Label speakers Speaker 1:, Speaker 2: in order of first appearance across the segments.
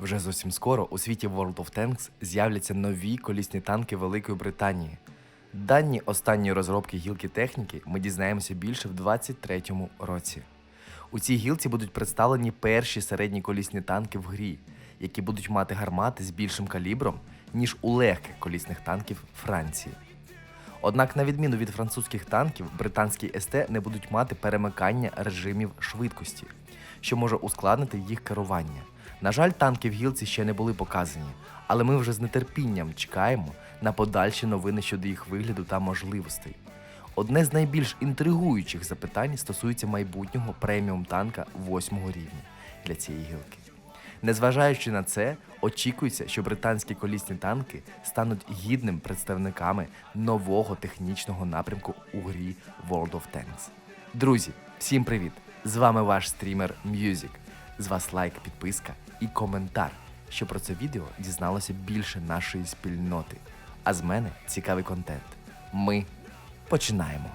Speaker 1: Вже зовсім скоро у світі World of Tanks з'являться нові колісні танки Великої Британії. Дані останньої розробки гілки техніки ми дізнаємося більше в 2023 році. У цій гілці будуть представлені перші середні колісні танки в грі, які будуть мати гармати з більшим калібром, ніж у легких колісних танків Франції. Однак, на відміну від французьких танків, британські СТ не будуть мати перемикання режимів швидкості, що може ускладнити їх керування. На жаль, танки в гілці ще не були показані, але ми вже з нетерпінням чекаємо на подальші новини щодо їх вигляду та можливостей. Одне з найбільш інтригуючих запитань стосується майбутнього преміум танка 8 рівня для цієї гілки. Незважаючи на це, очікується, що британські колісні танки стануть гідним представниками нового технічного напрямку у грі World of Tanks. Друзі, всім привіт! З вами ваш стрімер Music. З вас лайк, підписка і коментар, що про це відео дізналося більше нашої спільноти. А з мене цікавий контент. Ми починаємо.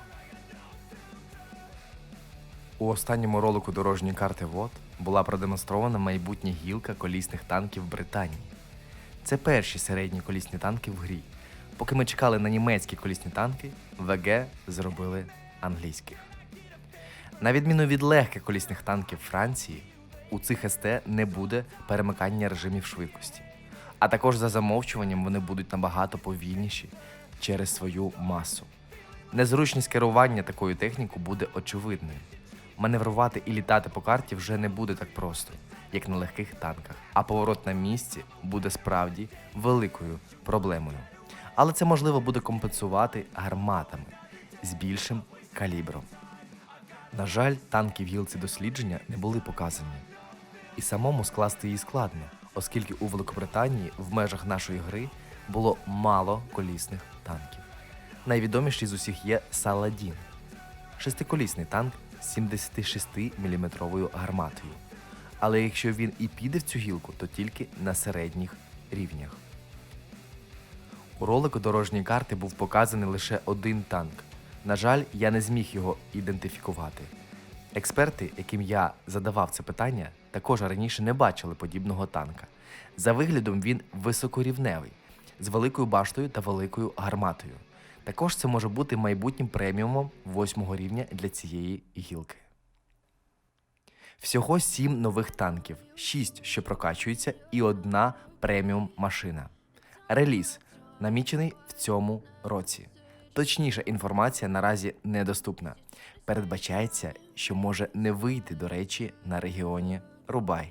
Speaker 1: У останньому ролику дорожньої карти ВОД була продемонстрована майбутня гілка колісних танків Британії. Це перші середні колісні танки в грі. Поки ми чекали на німецькі колісні танки, ВГ зробили англійських. На відміну від легких колісних танків Франції, у цих СТ не буде перемикання режимів швидкості. А також за замовчуванням вони будуть набагато повільніші через свою масу. Незручність керування такою технікою буде очевидною. Маневрувати і літати по карті вже не буде так просто, як на легких танках, а поворот на місці буде справді великою проблемою. Але це можливо буде компенсувати гарматами з більшим калібром. На жаль, танки в гілці дослідження не були показані. І самому скласти її складно, оскільки у Великобританії в межах нашої гри було мало колісних танків. Найвідоміший з усіх є Саладін шестиколісний танк з 76-мм гарматою. Але якщо він і піде в цю гілку, то тільки на середніх рівнях. У ролику дорожньої карти був показаний лише один танк. На жаль, я не зміг його ідентифікувати. Експерти, яким я задавав це питання, також раніше не бачили подібного танка. За виглядом він високорівневий, з великою баштою та великою гарматою. Також це може бути майбутнім преміумом восьмого рівня для цієї гілки. Всього сім нових танків, шість, що прокачуються, і одна преміум машина. Реліз намічений в цьому році. Точніша інформація наразі недоступна. Передбачається, що може не вийти, до речі, на регіоні Рубай.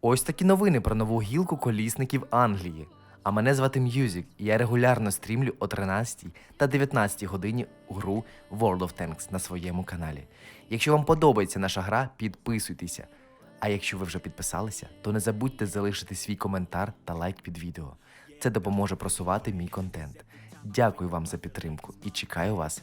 Speaker 1: Ось такі новини про нову гілку колісників Англії. А мене звати М'юзік, і я регулярно стрімлю о 13 та 19 годині гру World of Tanks на своєму каналі. Якщо вам подобається наша гра, підписуйтеся. А якщо ви вже підписалися, то не забудьте залишити свій коментар та лайк під відео. Це допоможе просувати мій контент. Дякую вам за підтримку і чекаю вас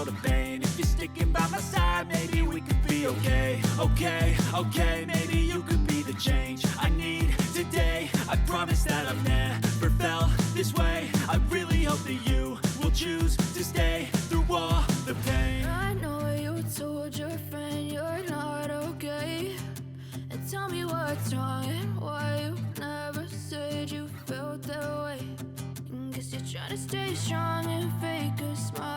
Speaker 2: sticking by my side, maybe we could be okay. Okay, okay, maybe you could be the change I need today. I promise that I've never felt this way. I really hope that you will choose to stay through all the pain.
Speaker 3: I know you told your friend you're not okay. And tell me what's wrong and why you never said you felt that way. And guess you're trying to stay strong and fake a smile.